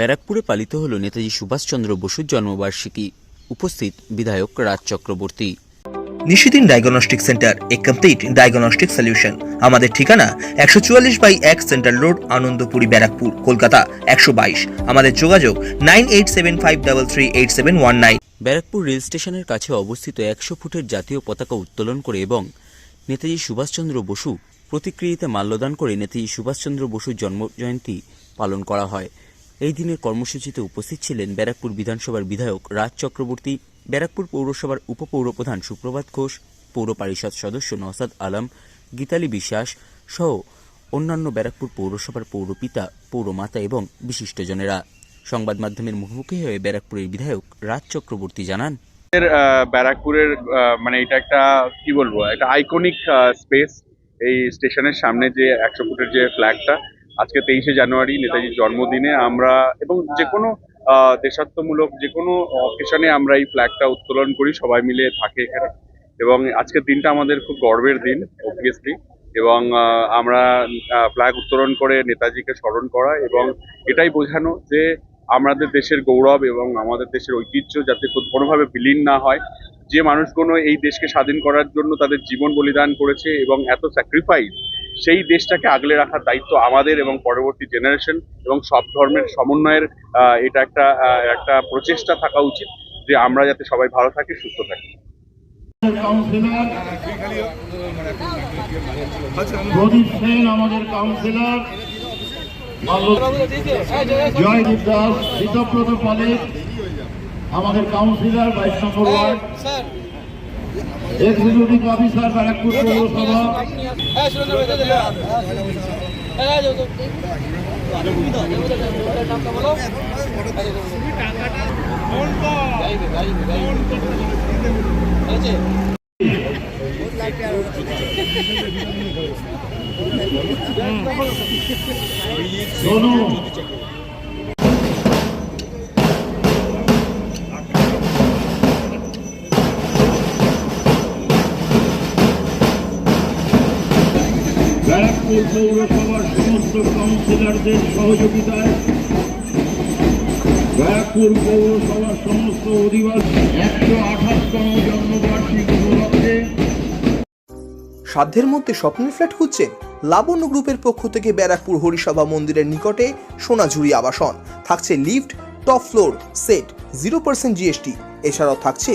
ব্যারাকপুরে পালিত হল নেতাজি সুভাষচন্দ্র বসুর জন্মবার্ষিকী। উপস্থিত বিধায়ক রাজ চক্রবর্তী। নিশিদিন ডায়াগনস্টিক সেন্টার এ কমপ্লিট ডায়াগনস্টিক সলিউশন আমাদের ঠিকানা একশো চুয়াল্লিশ বাই এক সেন্ট্রাল রোড আনন্দপুরি ব্যারাকপুর কলকাতা একশো বাইশ। আমাদের যোগাযোগ nine eight seven five double three eight seven one nine. Barrackpore rail স্টেশনের কাছে অবস্থিত একশো ফুটের জাতীয় পতাকা উত্তোলন করে এবং নেতাজি সুভাষচন্দ্র বসু প্রতিক্রিয়াতে মাল্যদান করে নেতাজি সুভাষচন্দ্র বসুর জন্মজয়ন্তী পালন করা হয়। এই দিনের কর্মসূচিতে উপস্থিত ছিলেন ব্যারাকপুর বিধানসভার বিধায়ক রাজ চক্রবর্তী, ব্যারাকপুর পৌরসভার উপপৌরপ্রধান সুপ্রভাত ঘোষ, পৌর পরিষদ সদস্য নওসাদ আলম, গীতালি বিশ্বাস সহ অন্যান্য ব্যারাকপুর পৌরসভার পৌরপিতা, পৌরমাতা এবং বিশিষ্টজনেরা। সংবাদ মাধ্যমের মুখোমুখি হয়ে ব্যারাকপুরের বিধায়ক রাজ চক্রবর্তী জানান ব্যারাকপুরের মানে এটা একটা, কি বলব, একটা আইকনিক স্পেস এই স্টেশনের সামনে যে একশো ফুটের যে ফ্ল্যাগটা আজকে তেইশে জানুয়ারি নেতাজির জন্মদিনে আমরা এবং যে কোনো দেশাত্মমূলক যে কোনো অকেশনে আমরা এই ফ্ল্যাগটা উত্তোলন করি, সবাই মিলে থাকে এখানে। এবং আজকের দিনটা আমাদের খুব গর্বের দিন অবভিয়াসলি এবং আমরা ফ্ল্যাগ উত্তোলন করে নেতাজিকে স্মরণ করা এবং এটাই বোঝানো যে আমাদের দেশের গৌরব এবং আমাদের দেশের ঐতিহ্য যাতে কোনোভাবে বিলীন না হয়। যে মানুষগুলো এই দেশকে স্বাধীন করার জন্য তাদের জীবন বলিদান করেছে এবং এত স্যাক্রিফাইস সেই দেশটাকে আগলে রাখার দায়িত্ব আমাদের এবং পরবর্তী জেনারেশন এবং সব ধর্মের সমন্বয়ের এটা একটা একটা প্রচেষ্টা থাকা উচিত যে আমরা যাতে সবাই ভালো থাকি, সুস্থ থাকি। আমাদের আমাদের কাউন্সিলর বাইশ নম্বর ওয়ার্ড। এক্সিকিউটিভ অফিসার ব্যারাকপুর পৌরসভা সোনু ব্যারাকপুর পৌরসভার সমস্ত কাউন্সিলরদের সহযোগিতায় ব্যারাকপুর পৌরসভার সমস্ত অধিবাসী একশো আঠাশতম জন্মবার্ষিকী উপলক্ষে সাধ্যের মধ্যে স্বপ্নের ফ্ল্যাট খুঁজছেন লাবণ্য গ্রুপের পক্ষ থেকে ব্যারাকপুর হরিসভা মন্দিরের নিকটে সোনাঝুরি আবাসন। থাকছে lift, top floor, set zero percent GST এছাড়াও থাকছে